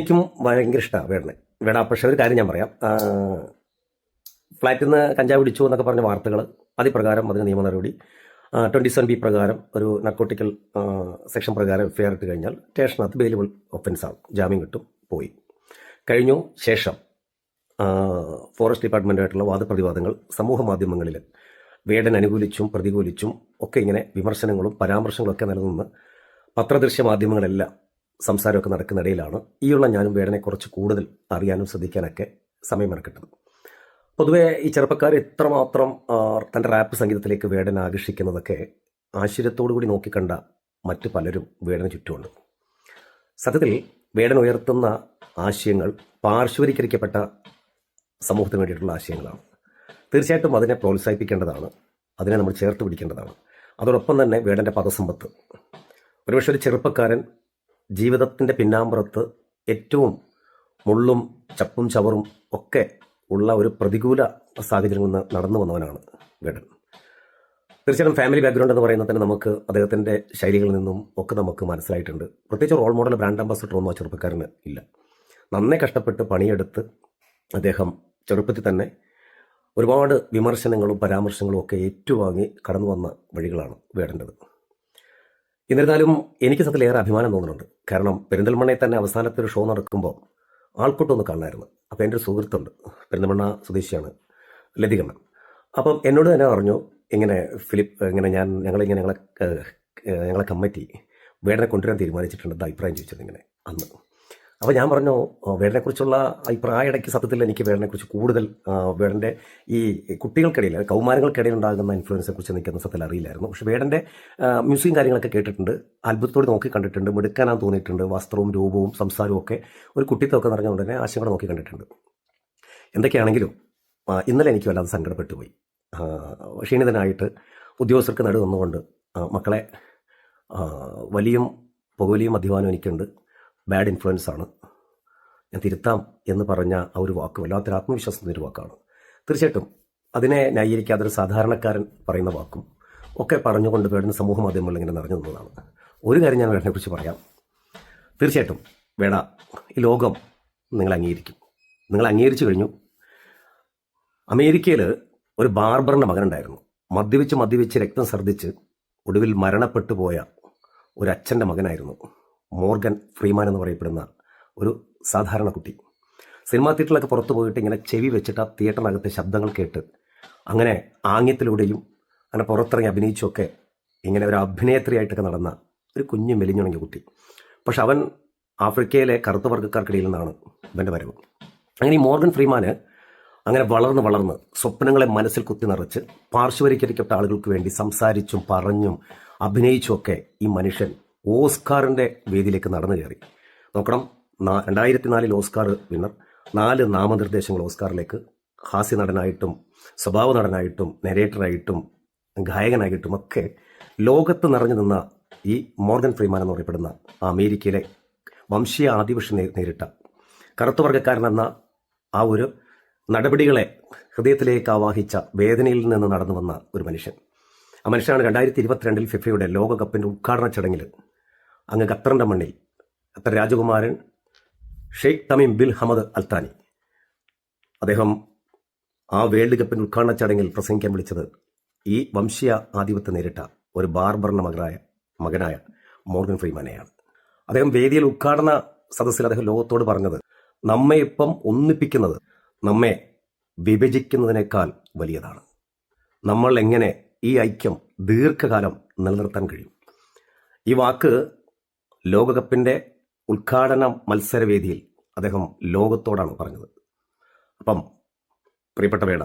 എനിക്കും ഭയങ്കര ഇഷ്ടമാണ് വേടനെ. വേട പക്ഷേ ഒരു കാര്യം ഞാൻ പറയാം. ഫ്ലാറ്റിൽ നിന്ന് കഞ്ചാവ് പിടിച്ചു എന്നൊക്കെ പറഞ്ഞ വാർത്തകൾ അതിപ്രകാരം അതിന് നിയമ നടപടി. ട്വന്റി സെവൻ ബി പ്രകാരം ഒരു നർക്കോട്ടിക്കൽ സെക്ഷൻ പ്രകാരം എഫ് ഐ ആർ ഇട്ട് കഴിഞ്ഞാൽ സ്റ്റേഷനകത്ത് ബെയിലബിൾ ഒഫൻസാണ് ജാമ്യം കിട്ടും പോയി. കഴിഞ്ഞു ശേഷം ഫോറസ്റ്റ് ഡിപ്പാർട്ട്മെന്റുമായിട്ടുള്ള വാദപ്രതിവാദങ്ങൾ സമൂഹ മാധ്യമങ്ങളിൽ വേടൻ അനുകൂലിച്ചും പ്രതികൂലിച്ചും ഒക്കെ ഇങ്ങനെ വിമർശനങ്ങളും പരാമർശങ്ങളും ഒക്കെ നിലനിന്ന് പത്രദൃശ്യ മാധ്യമങ്ങളെല്ലാം സംസാരമൊക്കെ നടക്കുന്നിടയിലാണ് ഈയുള്ള ഞാനും വേടനെ കുറച്ച് കൂടുതൽ അറിയാനും ശ്രദ്ധിക്കാനൊക്കെ സമയമെടുക്കിട്ടത് പൊതുവേ ഈ ചെറുപ്പക്കാർ ഇത്രമാത്രം ആ, തന്റെ റാപ്പ് സംഗീതത്തിലേക്ക് വേടൻ ആകർഷിക്കുന്നതൊക്കെ ആശ്ചര്യത്തോടു കൂടി നോക്കിക്കണ്ട മറ്റു പലരും വേടന് ചുറ്റുമുണ്ട്. സത്യത്തിൽ വേടൻ ഉയർത്തുന്ന ആശയങ്ങൾ പാർശ്വവൽക്കരിക്കപ്പെട്ട സമൂഹത്തിന് വേണ്ടിയിട്ടുള്ള ആശയങ്ങളാണ്. തീർച്ചയായിട്ടും അതിനെ പ്രോത്സാഹിപ്പിക്കേണ്ടതാണ് അതിനെ നമ്മൾ ചേർത്ത് പിടിക്കേണ്ടതാണ്. അതോടൊപ്പം തന്നെ വേടന്റെ പദസമ്പത്ത്. ഒരുപക്ഷെ ഒരു ചെറുപ്പക്കാരൻ ജീവിതത്തിന്റെ പിന്നാമ്പുറത്ത് ഏറ്റവും മുള്ളും ചപ്പും ചവറും ഒക്കെ ഉള്ള ഒരു പ്രതികൂല സാഹചര്യങ്ങളിൽ നിന്ന് നടന്നു വന്നവനാണ് വേടൻ തീർച്ചയായും ഫാമിലി ബാക്ക്ഗ്രൗണ്ട് എന്ന് പറയുന്നത് തന്നെ നമുക്ക് അദ്ദേഹത്തിന്റെ ശൈലികളിൽ നിന്നും ഒക്കെ നമുക്ക് മനസ്സിലായിട്ടുണ്ട്. പ്രത്യേകിച്ച് റോൾ മോഡൽ ബ്രാൻഡ് അംബാസഡർ ഒന്നും ആ ചെറുപ്പക്കാരന് ഇല്ല. നന്നേ കഷ്ടപ്പെട്ട് പണിയെടുത്ത് അദ്ദേഹം ചെറുപ്പത്തിൽ തന്നെ ഒരുപാട് വിമർശനങ്ങളും പരാമർശങ്ങളും ഒക്കെ ഏറ്റുവാങ്ങി കടന്നു വന്ന വഴികളാണ് വേടേണ്ടത് എന്നിരുന്നാലും എനിക്ക് സത്യത്തിൽ ഏറെ അഭിമാനം തോന്നുന്നുണ്ട്. കാരണം പെരിന്തൽമണ്ണയിൽ തന്നെ അവസാനത്തെ ഒരു ഷോ നടക്കുമ്പോൾ ആൾക്കൂട്ടമൊന്ന് കാണായിരുന്നു അപ്പോൾ എന്റെ ഒരു സുഹൃത്തുണ്ട് പെരിന്തൽമണ്ണ സ്വദേശിയാണ് ലതികണ്ണൻ. അപ്പം എന്നോട് തന്നെ പറഞ്ഞു ഇങ്ങനെ ഫിലിപ്പ് ഇങ്ങനെ ഞാൻ ഞങ്ങളിങ്ങനെ ഞങ്ങളെ ഞങ്ങളെ കമ്മിറ്റി വേടനെ കൊണ്ടുവരാൻ തീരുമാനിച്ചിട്ടുണ്ട് അഭിപ്രായം ചോദിച്ചത് ഇങ്ങനെ അന്ന്. അപ്പോൾ ഞാൻ പറഞ്ഞു വേടനെക്കുറിച്ചുള്ള അഭിപ്രായ ഇടയ്ക്ക് സത്യത്തിൽ എനിക്ക് വേടനെക്കുറിച്ച് കൂടുതൽ വേടന്റെ ഈ കുട്ടികൾക്കിടയിൽ കൗമാരങ്ങൾക്കിടയിൽ ഉണ്ടാകുന്ന ഇൻഫ്ലുവൻസിനെ കുറിച്ച് എനിക്കൊന്നും സത്യത്തിൽ അറിയില്ലായിരുന്നു. പക്ഷേ വേടന്റെ മ്യൂസിയം കാര്യങ്ങളൊക്കെ കേട്ടിട്ടുണ്ട്. അത്ഭുതത്തോടെ നോക്കി കണ്ടിട്ടുണ്ട്. മിടുക്കാനാൻ തോന്നിയിട്ടുണ്ട്. വസ്ത്രവും രൂപവും സംസാരവും ഒക്കെ ഒരു കുട്ടിത്തൊക്കെ നിറഞ്ഞുകൊണ്ട് തന്നെ ആശയങ്ങൾ നോക്കി കണ്ടിട്ടുണ്ട്. എന്തൊക്കെയാണെങ്കിലും ഇന്നലെ എനിക്ക് വല്ലാതെ സങ്കടപ്പെട്ടു പോയി ക്ഷീണിതനായിട്ട് ഉദ്യോഗസ്ഥർക്ക് നടുവന്നുകൊണ്ട് മക്കളെ വലിയ വലിയും പുകവലിയും മദ്യപാനും എനിക്കുണ്ട്. ബാഡ് ഇൻഫ്ലുവൻസ് ആണ്. ഞാൻ തിരുത്താം എന്ന് പറഞ്ഞ ആ ഒരു വാക്ക് വല്ലാത്തൊരു ആത്മവിശ്വാസം ഒരു വാക്കാണ്. തീർച്ചയായിട്ടും അതിനെ ന്യായീകരിക്കാതെ ഒരു സാധാരണക്കാരൻ പറയുന്ന വാക്കും ഒക്കെ പറഞ്ഞുകൊണ്ട് വേടുന്ന സമൂഹ മാധ്യമങ്ങളിൽ ഇങ്ങനെ നിറഞ്ഞു നിന്നതാണ്. ഒരു കാര്യം ഞാൻ വേടനെക്കുറിച്ച് പറയാം. തീർച്ചയായിട്ടും വേട ഈ ലോകം നിങ്ങൾ അംഗീകരിക്കും. നിങ്ങൾ അംഗീകരിച്ചു കഴിഞ്ഞു. അമേരിക്കയിൽ ഒരു ബാർബറിന്റെ മകനുണ്ടായിരുന്നു. മദ്യപിച്ച് മദ്യപിച്ച് രക്തം ഛർദ്ദിച്ച് ഒടുവിൽ മരണപ്പെട്ടു പോയ ഒരു അച്ഛന്റെ മകനായിരുന്നു. മോർഗൻ ഫ്രീമാൻ എന്ന് പറയപ്പെടുന്ന ഒരു സാധാരണ കുട്ടി. സിനിമാ തിയേറ്ററിലൊക്കെ പുറത്തു പോയിട്ട് ഇങ്ങനെ ചെവി വെച്ചിട്ട് ആ തിയേറ്ററിനകത്തെ ശബ്ദങ്ങൾ കേട്ട് അങ്ങനെ ആംഗ്യത്തിലൂടെയും അങ്ങനെ പുറത്തിറങ്ങി അഭിനയിച്ചൊക്കെ ഇങ്ങനെ ഒരു അഭിനേത്രിയായിട്ടൊക്കെ നടന്ന ഒരു കുഞ്ഞു മെലിഞ്ഞുണങ്ങിയ കുട്ടി. പക്ഷെ അവൻ ആഫ്രിക്കയിലെ കറുത്ത വർഗക്കാർക്കിടയിൽ നിന്നാണ് ഇവന്റെ വരവ്. അങ്ങനെ ഈ മോർഗൻ ഫ്രീമാന് അങ്ങനെ വളർന്ന് വളർന്ന് സ്വപ്നങ്ങളെ മനസ്സിൽ കുത്തി നിറച്ച് പാർശ്വവൽക്കരിക്കപ്പെട്ട ആളുകൾക്ക് വേണ്ടി സംസാരിച്ചും പറഞ്ഞും അഭിനയിച്ചും ഒക്കെ ഈ മനുഷ്യൻ ഓസ്കാറിന്റെ വേദിയിലേക്ക് നടന്നു കയറി. നോക്കണം രണ്ടായിരത്തി നാലിൽ ഓസ്കാർ വിന്നർ നാല് നാമനിർദ്ദേശങ്ങൾ ഓസ്കാറിലേക്ക് ഹാസ്യ നടനായിട്ടും സ്വഭാവ നടനായിട്ടും നെരേറ്ററായിട്ടും ഗായകനായിട്ടും ഒക്കെ ലോകത്ത് നിറഞ്ഞു നിന്ന ഈ മോർഗൻ ഫ്രീമാൻ എന്ന് പറയപ്പെടുന്ന അമേരിക്കയിലെ വംശീയ ആദിപക്ഷം നേരിട്ട കറുത്ത എന്ന ആ ഒരു നടപടികളെ ഹൃദയത്തിലേക്ക് ആവാഹിച്ച വേദനയിൽ നിന്ന് നടന്നു വന്ന ഒരു മനുഷ്യൻ. ആ മനുഷ്യനാണ് രണ്ടായിരത്തി ഇരുപത്തിരണ്ടിൽ ഫിഫയുടെ ലോകകപ്പിന്റെ ഉദ്ഘാടന ചടങ്ങിൽ അങ്ങ് ഖത്തറിന്റെ മണ്ണിൽ. ഖത്തർ രാജകുമാരൻ Sheikh Tamim bin Hamad Al Thani. അദ്ദേഹം ആ വേൾഡ് കപ്പിന്റെ ഉദ്ഘാടന ചടങ്ങിൽ പ്രസംഗിക്കാൻ വിളിച്ചത് ഈ വംശീയ ആധിപത്യം നേരിട്ട ഒരു ബാർബറിന്റെ മകനായ മകനായ മോർഗൻ ഫ്രീമാനെയാണ്. അദ്ദേഹം വേദിയിൽ ഉദ്ഘാടന സദസ്സിൽ അദ്ദേഹം ലോകത്തോട് പറഞ്ഞത് നമ്മെ ഇപ്പം ഒന്നിപ്പിക്കുന്നത് നമ്മെ വിഭജിക്കുന്നതിനേക്കാൾ വലിയതാണ്. നമ്മൾ എങ്ങനെ ഈ ഐക്യം ദീർഘകാലം നിലനിർത്താൻ കഴിയും? ഈ വാക്ക് ലോകകപ്പിന്റെ ഉദ്ഘാടന മത്സരവേദിയിൽ അദ്ദേഹം ലോകത്തോടാണ് പറഞ്ഞത്. അപ്പം പ്രിയപ്പെട്ട വേട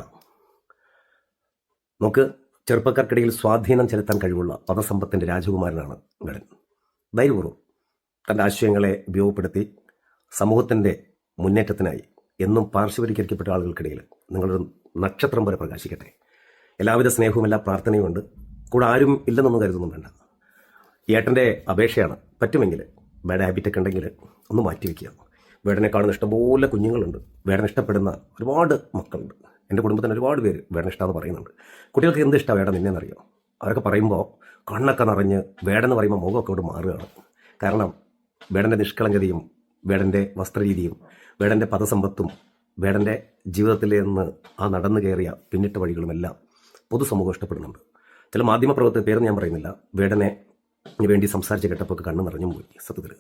നമുക്ക് ചെറുപ്പക്കാർക്കിടയിൽ സ്വാധീനം ചെലുത്താൻ കഴിവുള്ള പദസമ്പത്തിന്റെ രാജകുമാരനാണ് വേടൻ ധൈര്യപൂർവം തന്റെ ആശയങ്ങളെ ഉപയോഗപ്പെടുത്തി സമൂഹത്തിന്റെ മുന്നേറ്റത്തിനായി എന്നും പാർശ്വവൽക്കരിക്കപ്പെട്ട ആളുകൾക്കിടയിൽ നിങ്ങളൊരു നക്ഷത്രം പോലെ പ്രകാശിക്കട്ടെ. എല്ലാവിധ സ്നേഹവും എല്ലാ പ്രാർത്ഥനയും ഉണ്ട്. കൂടെ ആരും ഇല്ലെന്നൊന്നും കരുതൊന്നും വേണ്ട. ഏട്ടന്റെ അപേക്ഷയാണ് പറ്റുമെങ്കിൽ ബാഡ് ഹാബിറ്റൊക്കെ ഉണ്ടെങ്കിൽ ഒന്ന് മാറ്റി വയ്ക്കുക വേടനെ കാണുന്ന ഇഷ്ടംപോലെ കുഞ്ഞുങ്ങളുണ്ട്. വേടനെ ഇഷ്ടപ്പെടുന്ന ഒരുപാട് മക്കളുണ്ട്. എന്റെ കുടുംബത്തിന് ഒരുപാട് പേര് വേടനെ ഇഷ്ടമെന്ന് പറയുന്നുണ്ട്. കുട്ടികൾക്ക് എന്ത് ഇഷ്ടമാണ് വേടൻ നിന്നെന്നറിയോ അവരൊക്കെ പറയുമ്പോൾ കണ്ണൊക്കെ നിറഞ്ഞ് വേടെന്ന് പറയുമ്പോൾ മുഖമൊക്കെ കൊണ്ട് മാറുകയാണ്. കാരണം വേടന്റെ നിഷ്കളങ്കതയും വേടന്റെ വസ്ത്രരീതിയും വേടന്റെ പദസമ്പത്തും വേടന്റെ ജീവിതത്തിൽ നിന്ന് ആ നടന്നു കയറിയ പിന്നിട്ട വഴികളുമെല്ലാം പൊതുസമൂഹം ഇഷ്ടപ്പെടുന്നുണ്ട്. ചില മാധ്യമപ്രവർത്തകർ പേര് ഞാൻ പറയുന്നില്ല. വേടനെ വേണ്ടി സംസാരിച്ച് കേട്ടപ്പോൾ കണ്ണു നിറഞ്ഞു പോയി സത്യത്തിൽ.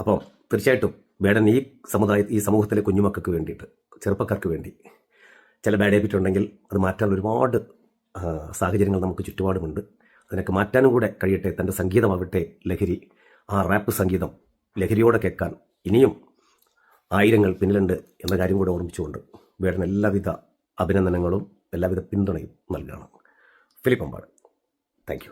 അപ്പോൾ തീർച്ചയായിട്ടും വേടൻ ഈ സമുദായ ഈ സമൂഹത്തിലെ കുഞ്ഞുമക്കൾക്ക് വേണ്ടിയിട്ട് ചെറുപ്പക്കാർക്ക് വേണ്ടി ചില ബാഡ് ഹാബിറ്റ് ഉണ്ടെങ്കിൽ അത് മാറ്റാൻ ഒരുപാട് സാഹചര്യങ്ങൾ നമുക്ക് ചുറ്റുപാടുമുണ്ട്. അതിനൊക്കെ മാറ്റാനും കൂടെ കഴിയട്ടെ തന്റെ സംഗീതമാവട്ടെ ലഹരി ആ റാപ്പ് സംഗീതം ലഹരിയോടെ കേൾക്കാൻ ഇനിയും ആയിരങ്ങൾ പിന്നിലുണ്ട് എന്ന കാര്യം കൂടെ ഓർമ്മിച്ചുകൊണ്ട് വേടൻ എല്ലാവിധ അഭിനന്ദനങ്ങളും എല്ലാവിധ പിന്തുണയും നൽകണം. ഫിലിപ്പ് അമ്പാട്. താങ്ക്